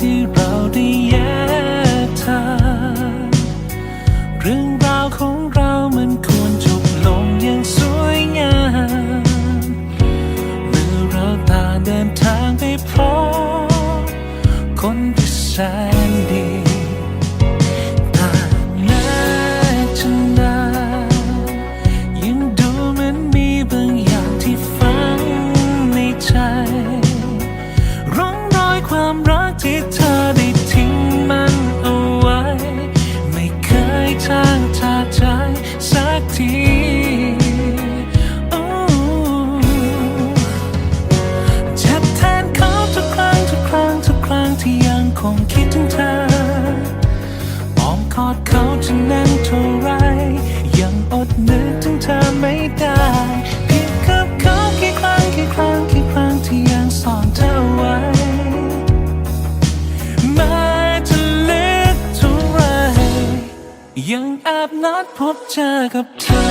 ที่เราได้แยกทางเรื่องราวของเรามันควรจบลงอย่างสวยงามเมื่อเราต่างเดินทางไปพบคนที่แสน งคงคิดถึงเธออ้อมกอดเขาจะแน่นเท่าไร ยังอดนึกถึงเธอไม่ได้ผิดกับเขากี่ครั้งกี่ครั้งกี่ครั้งที่ยังซ่อนเธอไว้แม้จะเล็กเท่าไร ยังแอบนัดพบเจอกับเธอ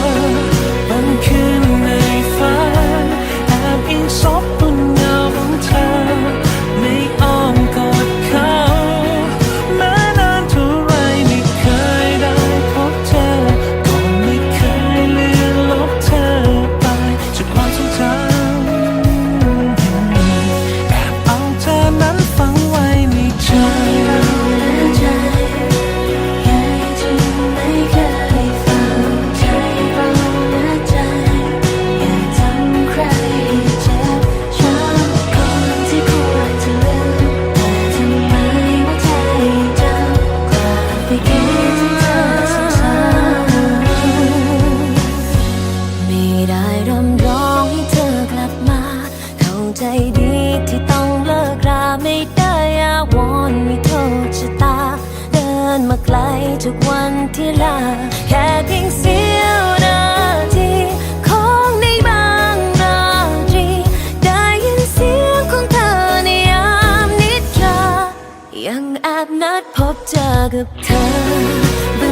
บางคืนในฝันแอบอิงซบ มาไกลทุกวันที่ลา แค่เพียงเสี้ยวนาทีของในบางราตรี ได้ยินเสียงของเธอในยามนิทรายังแอบนัดพบเจอกับเธอ